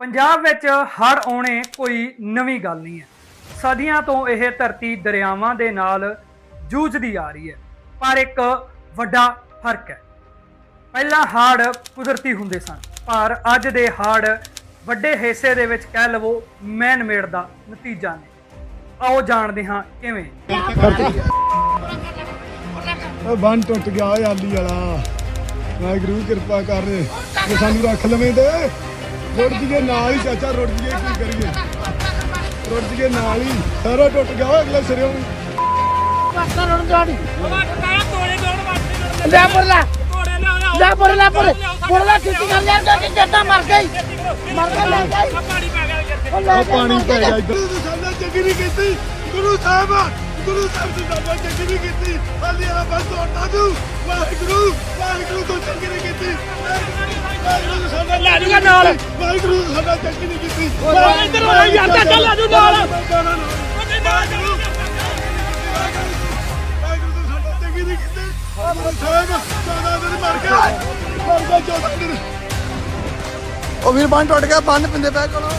ਪੰਜਾਬ ਵਿੱਚ ਹੜ ਆਉਣੇ ਕੋਈ ਨਵੀਂ ਗੱਲ ਨਹੀਂ ਹੈ। ਸਦੀਆਂ ਤੋਂ ਇਹ ਧਰਤੀ ਦਰਿਆਵਾਂ ਦੇ ਨਾਲ ਜੂਝਦੀ ਆ ਰਹੀ ਹੈ, ਪਰ ਇੱਕ ਵੱਡਾ ਫ਼ਰਕ ਹੈ। ਪਹਿਲਾਂ ਹੜ੍ਹ ਕੁਦਰਤੀ ਹੁੰਦੇ ਸਨ, ਪਰ ਅੱਜ ਦੇ ਹੜ੍ਹ ਵੱਡੇ ਹਿੱਸੇ ਦੇ ਵਿੱਚ ਕਹਿ ਲਵੋ ਮੈਨ ਮੇਡ ਦਾ ਨਤੀਜਾ ਨੇ। ਆਓ ਜਾਣਦੇ ਹਾਂ ਕਿਵੇਂ। ਉਹ ਬੰਨ ਟੁੱਟ ਗਿਆ ਆਲੀ ਵਾਲਾ। ਵਾਹਿਗੁਰੂ, ਕਿਰਪਾ ਕਰ ਸਾਨੂੰ ਰੱਖ ਲਵੇਂ ਤੇ। ਰੁੜ ਜੀਏ ਨਾਲ ਹੀ ਚਾਚਾ ਰੁੜ ਜੀਏ ਕੀ ਕਰੀਏ? ਰੁੜ ਜੀਏ ਨਾਲ ਹੀ। ਸਾਰਾ ਟੁੱਟ ਗਿਆ ਓਏ ਅਗਲੇ ਸਿਰੇ ਕਰਨ ਗਾੜੀ ਲੈ ਬੁਰਲਾ ਲੈ। ਬੁਰਲਾ ਬੁਰ ਬੁਰਲਾ ਕਿੱਥੇ ਕਰ ਲਿਆ ਕਿ ਜੱਟਾ ਮਰ ਗਈ? ਮਰ ਗਿਆ ਲੈ ਗਈ ਉਹ ਲੈ ਉਹ ਪਾਣੀ ਪੈ ਗਿਆ ਇੱਧਰ। ਗੁਰੂ ਸਾਹਿਬ ਚੰਗੀ ਨਹੀਂ ਕੀਤੀ। ਗੁਰੂ ਸਾਹਿਬ ਗੁਰੂ ਸਾਹਿਬ ਦੀ ਦਾਦਾ ਚੰਗੀ ਨਹੀਂ ਕੀਤੀ। ਆਲੀ ਵਾਲਾ ਬੰਨ ਤੋੜਦਾ ਤੂੰ। ਵਾਹਿਗੁਰੂ ਵਾਹਿਗੁਰੂ ਤੋਂ ਚੰਗੀ ਨਹੀਂ ਕੀਤੀ। ਲੈ ਜੂਗਾ ਨਾਲ ਵਾਹਿਗੁਰੂ ਸਾਡਾ ਚੰਗੀ ਨਹੀਂ ਕੀਤੀ ਇੱਧਰ ਆ ਯਾਰ, ਚਾਚਾ ਲੈ ਜੂ ਨਾਲ। ਵਾਹਿਗੁਰੂ ਵਾਹਿਗੁਰੂ ਸਾਡਾ ਚੰਗੀ ਨਹੀਂ ਕੀਤੀ ਗੁਰੂ ਸਾਹਿਬ 14 ਦਿਨ ਮਰ ਗਿਆ ਮਰ ਗਿਆ 14 ਦਿਨ ਉਹ ਵੀਰ ਬੰਨ ਟੁੱਟ ਗਿਆ ਬੰਨ ਪਿੰਦੇ ਪੈ ਕੋਲੋਂ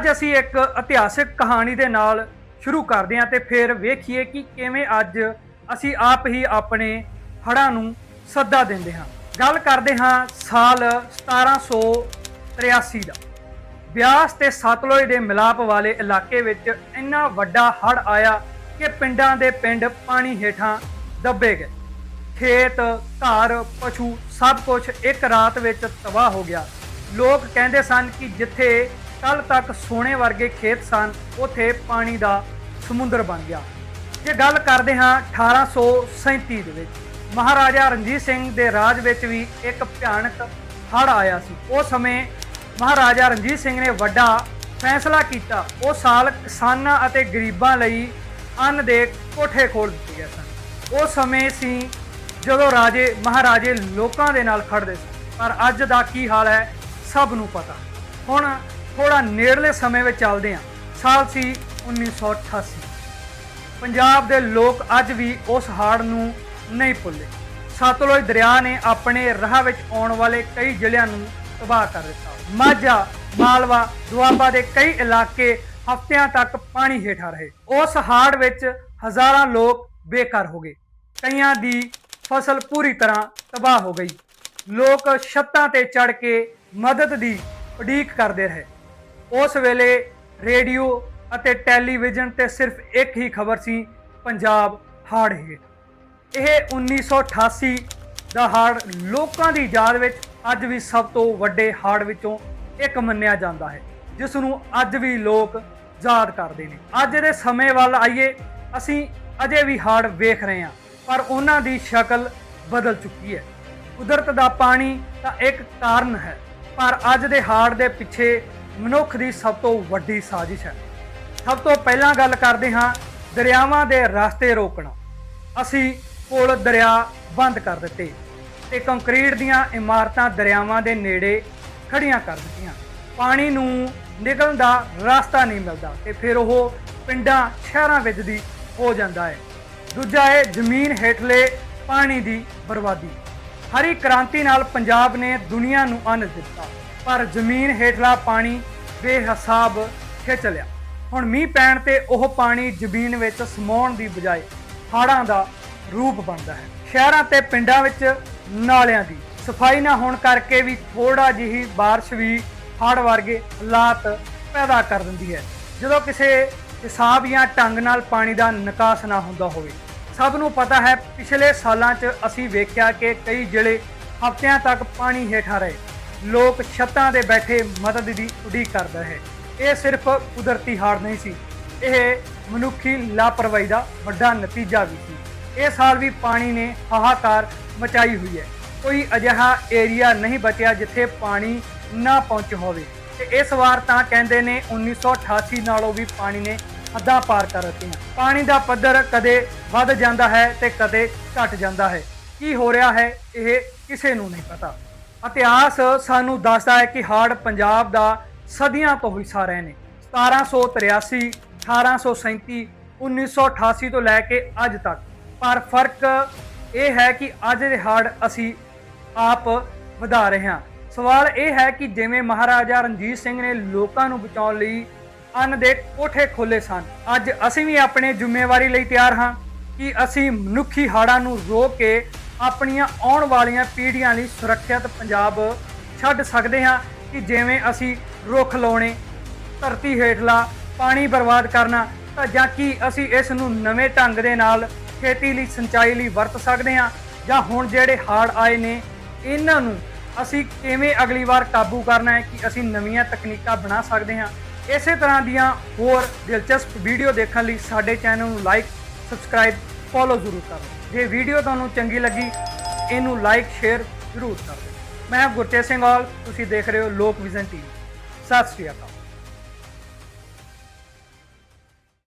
ਅੱਜ ਅਸੀਂ ਇੱਕ ਇਤਿਹਾਸਿਕ ਕਹਾਣੀ ਦੇ ਨਾਲ ਸ਼ੁਰੂ ਕਰਦੇ ਹਾਂ ਤੇ ਫਿਰ ਵੇਖੀਏ ਕਿ ਕਿਵੇਂ ਅੱਜ ਅਸੀਂ ਆਪ ਹੀ ਆਪਣੇ ਹੜ੍ਹਾਂ ਨੂੰ ਸੱਦਾ ਦਿੰਦੇ ਹਾਂ। ਗੱਲ ਕਰਦੇ ਹਾਂ ਸਾਲ 1783 ਦਾ। ਬਿਆਸ ਤੇ ਸਤਲੁਜ ਦੇ ਮਿਲਾਪ ਵਾਲੇ ਇਲਾਕੇ ਵਿੱਚ ਇੰਨਾ ਵੱਡਾ ਹੜ੍ਹ ਆਇਆ ਕਿ ਪਿੰਡਾਂ ਦੇ ਪਿੰਡ ਪਾਣੀ ਹੇਠਾਂ ਦੱਬੇ ਗਏ। ਖੇਤ, ਘਰ, ਪਸ਼ੂ ਸਭ ਕੁਝ ਇੱਕ ਰਾਤ ਵਿੱਚ ਤਬਾਹ ਹੋ ਗਿਆ। ਲੋਕ ਕਹਿੰਦੇ ਸਨ ਕਿ ਜਿੱਥੇ ਕੱਲ ਤੱਕ ਸੋਨੇ ਵਰਗੇ ਖੇਤ ਸਨ, ਉਥੇ ਪਾਣੀ ਦਾ ਸਮੁੰਦਰ ਬਣ ਗਿਆ। ਜੇ ਗੱਲ ਕਰਦੇ ਹਾਂ 1837 ਦੇ ਵਿੱਚ, ਮਹਾਰਾਜਾ ਰਣਜੀਤ ਸਿੰਘ ਦੇ ਰਾਜ ਵਿੱਚ ਵੀ ਇੱਕ ਭਿਆਨਕ ਹੜ੍ਹ ਆਇਆ ਸੀ। ਉਸ ਸਮੇਂ ਮਹਾਰਾਜਾ ਰਣਜੀਤ ਸਿੰਘ ਨੇ ਵੱਡਾ ਫੈਸਲਾ ਕੀਤਾ। ਉਹ ਸਾਲ ਕਿਸਾਨਾਂ ਅਤੇ ਗਰੀਬਾਂ ਲਈ ਅੰਨ ਦੇ ਕੋਠੇ ਖੋਲ ਦਿੱਤੇ ਗਏ ਸਨ। ਉਹ ਸਮੇਂ ਸੀ ਜਦੋਂ ਰਾਜੇ, ਮਹਾਰਾਜੇ ਲੋਕਾਂ ਦੇ ਨਾਲ ਖੜਦੇ ਸਨ। ਪਰ ਅੱਜ ਦਾ ਕੀ ਹਾਲ ਹੈ, ਸਭ ਨੂੰ ਪਤਾ। ਹੁਣ ਥੋੜਾ ਨੇੜਲੇ ਸਮੇਂ ਵਿੱਚ ਚੱਲਦੇ ਹਾਂ। ਸਾਲ ਸੀ 1988 ਪੰਜਾਬ ਦੇ ਲੋਕ ਅੱਜ ਵੀ ਉਸ ਹਾੜ ਨੂੰ ਨਹੀਂ ਭੁੱਲੇ। ਸਤਲੁਜ ਦਰਿਆ ਨੇ ਆਪਣੇ ਰਾਹ ਵਿੱਚ ਆਉਣ ਵਾਲੇ ਕਈ ਜ਼ਿਲ੍ਹਿਆਂ ਨੂੰ ਤਬਾਹ ਕਰ ਦਿੱਤਾ। ਮਾਝਾ, ਮਾਲਵਾ, ਦੁਆਬਾ ਦੇ ਕਈ ਇਲਾਕੇ ਹਫ਼ਤਿਆਂ ਤੱਕ ਪਾਣੀ ਹੇਠਾਂ ਰਹੇ। ਉਸ ਹਾੜ ਵਿੱਚ ਹਜ਼ਾਰਾਂ ਲੋਕ ਬੇਘਰ ਹੋ ਗਏ। ਕਈਆਂ ਦੀ ਫਸਲ ਪੂਰੀ ਤਰ੍ਹਾਂ ਤਬਾਹ ਹੋ ਗਈ। ਲੋਕ ਛੱਤਾਂ ਤੇ ਚੜ ਕੇ ਮਦਦ ਦੀ ਉਡੀਕ ਕਰਦੇ ਰਹੇ। ਉਸ ਵੇਲੇ ਰੇਡੀਓ ਅਤੇ ਟੈਲੀਵਿਜ਼ਨ ਤੇ ਸਿਰਫ ਇੱਕ ਹੀ ਖਬਰ ਸੀ, ਪੰਜਾਬ ਹਾੜ ਹੇਠ। ਇਹ 1988 ਦਾ ਹਾੜ ਲੋਕਾਂ ਦੀ ਯਾਦ ਵਿੱਚ ਅੱਜ ਵੀ ਸਭ ਤੋਂ ਵੱਡੇ ਹਾੜ ਵਿੱਚੋਂ ਇੱਕ ਮੰਨਿਆ ਜਾਂਦਾ ਹੈ, ਜਿਸ ਨੂੰ ਅੱਜ ਵੀ ਲੋਕ ਯਾਦ ਕਰਦੇ ਨੇ। ਅੱਜ ਦੇ ਸਮੇਂ ਵੱਲ ਆਈਏ, ਅਸੀਂ ਅਜੇ ਵੀ ਹਾੜ ਵੇਖ ਰਹੇ ਹਾਂ, ਪਰ ਉਹਨਾਂ ਦੀ ਸ਼ਕਲ ਬਦਲ ਚੁੱਕੀ ਹੈ। ਕੁਦਰਤ ਦਾ ਪਾਣੀ ਤਾਂ ਇੱਕ ਕਾਰਨ ਹੈ, ਪਰ ਅੱਜ ਦੇ ਹਾੜ ਦੇ ਪਿੱਛੇ ਮਨੁੱਖ ਦੀ ਸਭ ਤੋਂ ਵੱਡੀ ਸਾਜ਼ਿਸ਼ ਹੈ। ਸਭ ਤੋਂ ਪਹਿਲਾਂ ਗੱਲ ਕਰਦੇ ਹਾਂ ਦਰਿਆਵਾਂ ਦੇ ਰਸਤੇ ਰੋਕਣਾ। ਅਸੀਂ ਪੁਲ, ਦਰਿਆ ਬੰਦ ਕਰ ਦਿੱਤੇ ਤੇ ਕੰਕਰੀਟ ਦੀਆਂ ਇਮਾਰਤਾਂ ਦਰਿਆਵਾਂ ਦੇ ਨੇੜੇ ਖੜੀਆਂ ਕਰ ਦਿੱਤੀਆਂ। ਪਾਣੀ ਨੂੰ ਨਿਕਲਣ ਦਾ ਰਸਤਾ ਨਹੀਂ ਮਿਲਦਾ ਤੇ ਫਿਰ ਉਹ ਪਿੰਡਾਂ, ਸ਼ਹਿਰਾਂ ਵਿੱਚ ਦੀ ਹੋ ਜਾਂਦਾ ਹੈ। ਦੂਜਾ ਹੈ ਜ਼ਮੀਨ ਹੇਠਲੇ ਪਾਣੀ ਦੀ ਬਰਬਾਦੀ। ਹਰੀ ਕ੍ਰਾਂਤੀ ਨਾਲ ਪੰਜਾਬ ਨੇ ਦੁਨੀਆ ਨੂੰ ਅੰਨ ਦਿੱਤਾ, ਪਰ ਜ਼ਮੀਨ ਹੇਠਲਾ ਪਾਣੀ ਬੇਹਿਸਾਬ ਖਿੱਚ ਲਿਆ ਹੁਣ ਮੀਂਹ ਪੈਣ ਤੇ ਉਹ ਪਾਣੀ ਜ਼ਮੀਨ ਵਿੱਚ ਸਮਾਉਣ ਦੀ ਬਜਾਏ ਹਾੜਾਂ ਦਾ ਰੂਪ ਬਣਦਾ ਹੈ ਸ਼ਹਿਰਾਂ ਤੇ ਪਿੰਡਾਂ ਵਿੱਚ ਨਾਲਿਆਂ ਦੀ ਸਫਾਈ ਨਾ ਹੋਣ ਕਰਕੇ ਵੀ ਥੋੜਾ ਜਿਹੀ بارش ਵੀ ਹੜ੍ਹ ਵਰਗੇ ਹਾਲਾਤ ਪੈਦਾ ਕਰ ਦਿੰਦੀ ਹੈ ਜਦੋਂ ਕਿਸੇ ਹਿਸਾਬ ਜਾਂ ਢੰਗ ਨਾਲ ਪਾਣੀ ਦਾ ਨਿਕਾਸ ਨਾ ਹੁੰਦਾ ਹੋਵੇ ਸਭ ਨੂੰ ਪਤਾ ਹੈ ਪਿਛਲੇ ਸਾਲਾਂ 'ਚ ਅਸੀਂ ਵੇਖਿਆ ਕਿ ਕਈ ਜ਼ਿਲ੍ਹੇ ਹਫ਼ਤਿਆਂ ਤੱਕ ਪਾਣੀ ਹੇਠਾਂ ਰਹੇ ਲੋਕ ਛੱਤਾਂ ਤੇ ਬੈਠੇ ਮਦਦ ਦੀ ਉਡੀਕ ਕਰਦਾ ਹੈ। ਇਹ ਸਿਰਫ ਕੁਦਰਤੀ ਹਾਰ ਨਹੀਂ ਸੀ। ਇਹ ਮਨੁੱਖੀ ਲਾਪਰਵਾਹੀ ਦਾ ਵੱਡਾ ਨਤੀਜਾ ਵੀ ਸੀ। ਇਹ ਸਾਲ ਵੀ ਪਾਣੀ ਨੇ ਹਾਹਾਕਾਰ ਮਚਾਈ ਹੋਈ ਹੈ। ਕੋਈ ਅਜਿਹਾ ਏਰੀਆ ਨਹੀਂ ਬਚਿਆ ਜਿੱਥੇ ਪਾਣੀ ਨਾ ਪਹੁੰਚ ਹੋਵੇ। ਤੇ ਇਸ ਵਾਰ ਤਾਂ ਕਹਿੰਦੇ ਨੇ 1988 ਨਾਲੋਂ ਵੀ ਪਾਣੀ ਨੇ ਹੱਦਾਂ ਪਾਰ ਕਰ ਦਿੱਤੀਆਂ ਪਾਣੀ ਦਾ ਪੱਧਰ ਕਦੇ ਵੱਧ ਜਾਂਦਾ ਹੈ ਤੇ ਕਦੇ ਘਟ ਜਾਂਦਾ ਹੈ। ਕੀ ਹੋ ਰਿਹਾ ਹੈ ਇਹ ਕਿਸੇ ਨੂੰ ਨਹੀਂ ਪਤਾ। ਇਤਿਹਾਸ ਸਾਨੂੰ ਦੱਸਦਾ ਹੈ ਕਿ ਹਾੜ ਪੰਜਾਬ ਦਾ ਸਦੀਆਂ ਤੋਂ ਹਿੱਸਾ ਰਹੇ ਨੇ। 1783 1837 1988 ਤੋਂ ਲੈ ਕੇ ਅੱਜ ਤੱਕ। ਪਰ ਫ਼ਰਕ ਇਹ ਹੈ ਕਿ ਅੱਜ ਦੇ ਹਾੜ ਅਸੀਂ ਆਪ ਵਧਾ ਰਹੇ ਹਾਂ। ਸਵਾਲ ਇਹ ਹੈ ਕਿ ਜਿਵੇਂ ਮਹਾਰਾਜਾ ਰਣਜੀਤ ਸਿੰਘ ਨੇ ਲੋਕਾਂ ਨੂੰ ਬਚਾਉਣ ਲਈ ਅੰਨ ਦੇ ਕੋਠੇ ਖੋਲੇ ਸਨ, ਅੱਜ ਅਸੀਂ ਵੀ ਆਪਣੇ ਜ਼ਿੰਮੇਵਾਰੀ ਲਈ ਤਿਆਰ ਹਾਂ ਕਿ ਅਸੀਂ ਮਨੁੱਖੀ ਹਾੜਾਂ ਨੂੰ ਰੋਕ ਕੇ ਆਪਣੀਆਂ ਆਉਣ ਵਾਲੀਆਂ ਪੀੜ੍ਹੀਆਂ ਲਈ ਸੁਰੱਖਿਅਤ ਪੰਜਾਬ ਛੱਡ ਸਕਦੇ ਹਾਂ ਕਿ ਜਿਵੇਂ ਅਸੀਂ ਰੁੱਖ ਲਾਉਣੇ, ਧਰਤੀ ਹੇਠਲਾ ਪਾਣੀ ਬਰਬਾਦ ਕਰਨਾ ਤਾਂ ਜਾਂ ਕੀ ਅਸੀਂ ਇਸ ਨੂੰ ਨਵੇਂ ਢੰਗ ਦੇ ਨਾਲ ਖੇਤੀ ਲਈ, ਸਿੰਚਾਈ ਲਈ ਵਰਤ ਸਕਦੇ ਹਾਂ ਜਾਂ ਹੁਣ ਜਿਹੜੇ ਹਾੜ ਆਏ ਨੇ, ਇਹਨਾਂ ਨੂੰ ਅਸੀਂ ਕਿਵੇਂ ਅਗਲੀ ਵਾਰ ਕਾਬੂ ਕਰਨਾ ਹੈ ਕਿ ਅਸੀਂ ਨਵੀਆਂ ਤਕਨੀਕਾਂ ਬਣਾ ਸਕਦੇ ਹਾਂ। ਇਸੇ ਤਰ੍ਹਾਂ ਦੀਆਂ ਹੋਰ ਦਿਲਚਸਪ ਵੀਡੀਓ ਦੇਖਣ ਲਈ ਸਾਡੇ ਚੈਨਲ ਨੂੰ ਲਾਈਕ ਸਬਸਕ੍ਰਾਈਬ ਫੋਲੋ ਜ਼ਰੂਰ ਕਰੋ। ਜੇ ਵੀਡੀਓ ਤੁਹਾਨੂੰ ਚੰਗੀ ਲੱਗੀ, ਇਹਨੂੰ ਲਾਈਕ ਸ਼ੇਅਰ ਜ਼ਰੂਰ ਕਰ ਦਿਓ। ਮੈਂ ਗੁਰਤੇਜ ਸਿੰਘ ਔਲ ਤੁਸੀਂ ਦੇਖ ਰਹੇ ਹੋ ਲੋਕ ਵਿਜ਼ਨ ਟੀਵੀ। ਸਤਿ ਸ਼੍ਰੀ ਅਕਾਲ।